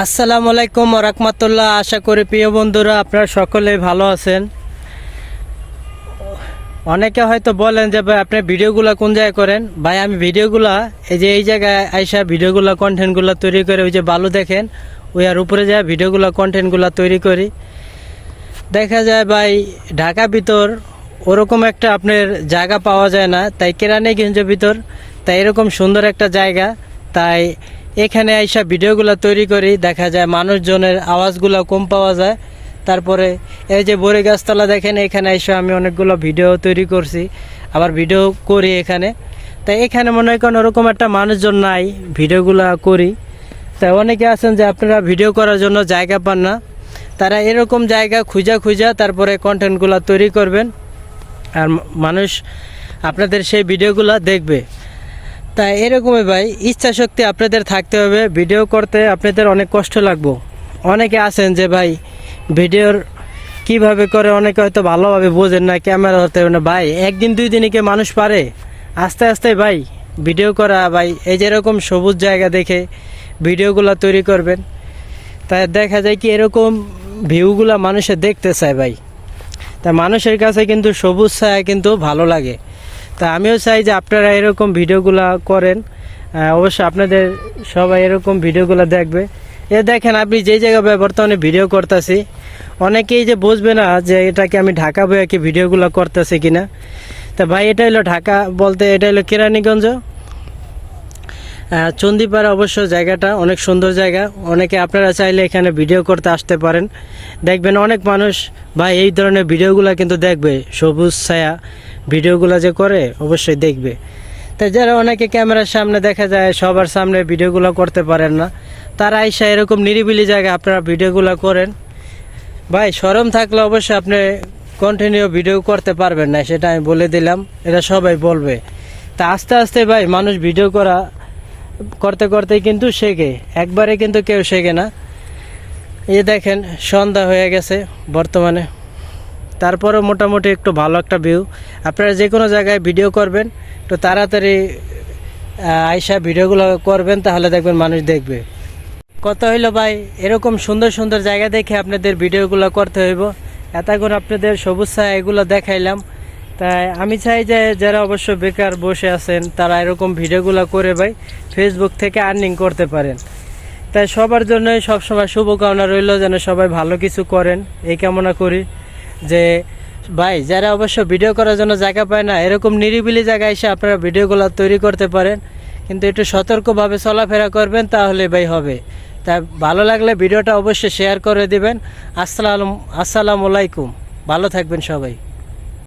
আসসালামু আলাইকুম রহমতুল্লাহ। আশা করি প্রিয় বন্ধুরা আপনারা সকলে ভালো আছেন। অনেকে হয়তো বলেন যে, ভাই, আপনি ভিডিওগুলো কোন জায়গায় করেন? ভাই, আমি ভিডিওগুলা, এই যে, এই জায়গায় আইসা ভিডিওগুলো কন্টেন্টগুলো তৈরি করে, ওই যে, বালু দেখেন, ওই আর উপরে যায় ভিডিওগুলো কন্টেন্টগুলো তৈরি করি। দেখা যায়, ভাই, ঢাকা ভিতর ওরকম একটা আপনার জায়গা পাওয়া যায় না। তাই কেরানীগঞ্জ ভিতর, তাই এরকম সুন্দর একটা জায়গা। তাই এখানে আইসা ভিডিওগুলো তৈরি করি, দেখা যায় মানুষজনের আওয়াজগুলো কম পাওয়া যায়। তারপরে এই যে বড়ি গাছতলা দেখেন, এখানে এসে আমি অনেকগুলো ভিডিও তৈরি করছি, আবার ভিডিও করি এখানে। তাই এখানে মনে হয় কোনো ওরকম একটা মানুষজন নাই, ভিডিওগুলো করি। তাই অনেকে আছেন যে আপনারা ভিডিও করার জন্য জায়গা পান না। তারা এরকম জায়গা খুঁজা খুঁজা তারপরে কন্টেন্টগুলো তৈরি করবেন। আর মানুষ আপনাদের সেই ভিডিওগুলো দেখবে। তাই এরকমই ভাই ইচ্ছা শক্তি আপনাদের থাকতে হবে, ভিডিও করতে আপনাদের অনেক কষ্ট লাগবো। অনেকে আছেন যে ভাই, ভিডিওর কীভাবে করে অনেকে হয়তো ভালোভাবে বোঝেন না, ক্যামেরা ধরতে পারে না। ভাই, একদিন দুই দিনে কি মানুষ পারে? আস্তে আস্তে ভাই, ভিডিও করা ভাই, এই যেরকম সবুজ জায়গা দেখে ভিডিওগুলো তৈরি করবেন। তাই দেখা যায় কি এরকম ভিউগুলো মানুষে দেখতে চায় ভাই। তা মানুষের কাছে কিন্তু সবুজ ছায়া কিন্তু ভালো লাগে। তা আমিও চাই যে আপনারা এরকম ভিডিওগুলো করেন। অবশ্য আপনাদের সবাই এরকম ভিডিওগুলো দেখবে। এ দেখেন, আপনি যেই জায়গায় বর্তমানে ভিডিও করতেছি, অনেকেই যে বুঝবে না যে এটাকে আমি ঢাকা বইয়াকে ভিডিওগুলো করতেছি কিনা। তা ভাই, এটা হলো ঢাকা বলতে, এটা হলো কেরানীগঞ্জ। চণ্ডীপাড়া অবশ্য জায়গাটা অনেক সুন্দর জায়গা। অনেকে আপনারা চাইলে এখানে ভিডিও করতে আসতে পারেন। দেখবেন অনেক মানুষ ভাই এই ধরনের ভিডিওগুলো কিন্তু দেখবে। সবুজ ছায়া ভিডিওগুলো যে করে, অবশ্যই দেখবে। তাই যারা অনেকে ক্যামেরার সামনে দেখা যায়, সবার সামনে ভিডিওগুলো করতে পারেন না, তারা আইসা এরকম নিরিবিলি জায়গায় আপনারা ভিডিওগুলো করেন। ভাই, সরম থাকলে অবশ্যই আপনি কন্টিনিউ ভিডিও করতে পারবেন না, সেটা আমি বলে দিলাম। এটা সবাই বলবে। তা আস্তে আস্তে ভাই, মানুষ ভিডিও করা করতে করতে কিন্তু শেখে একবারে কিন্তু কেউ শেখে না। এই দেখেন, সন্ধ্যা হয়ে গেছে বর্তমানে। তারপরে মোটামুটি একটু ভালো একটা ভিউ আপনারা যে কোনো জায়গায় ভিডিও করবেন, একটু তাড়াতাড়ি আইসা ভিডিওগুলো করবেন, তাহলে দেখবেন মানুষ দেখবে। কত হইল ভাই? এরকম সুন্দর সুন্দর জায়গা দেখে আপনাদের ভিডিওগুলো করতে হইব। এতক্ষণ আপনাদের সবুজ ছায়া এগুলো দেখাইলাম। তাই আমি চাই যে যারা অবশ্য বেকার বসে আছেন, তারা এরকম ভিডিওগুলো করে ভাই ফেসবুক থেকে আর্নিং করতে পারেন। তাই সবার জন্যই সবসময় শুভকামনা রইল, যেন সবাই ভালো কিছু করেন। এই কামনা করি যে, ভাই, যারা অবশ্য ভিডিও করার জন্য জায়গা পায় না, এরকম নিরিবিলি জায়গায় এসে আপনারা ভিডিওগুলো তৈরি করতে পারেন। কিন্তু একটু সতর্কভাবে চলাফেরা করবেন, তাহলে ভাই হবে। তাই ভালো লাগলে ভিডিওটা অবশ্যই শেয়ার করে দিবেন। আসসালাম, আসসালামু আলাইকুম। ভালো থাকবেন সবাই।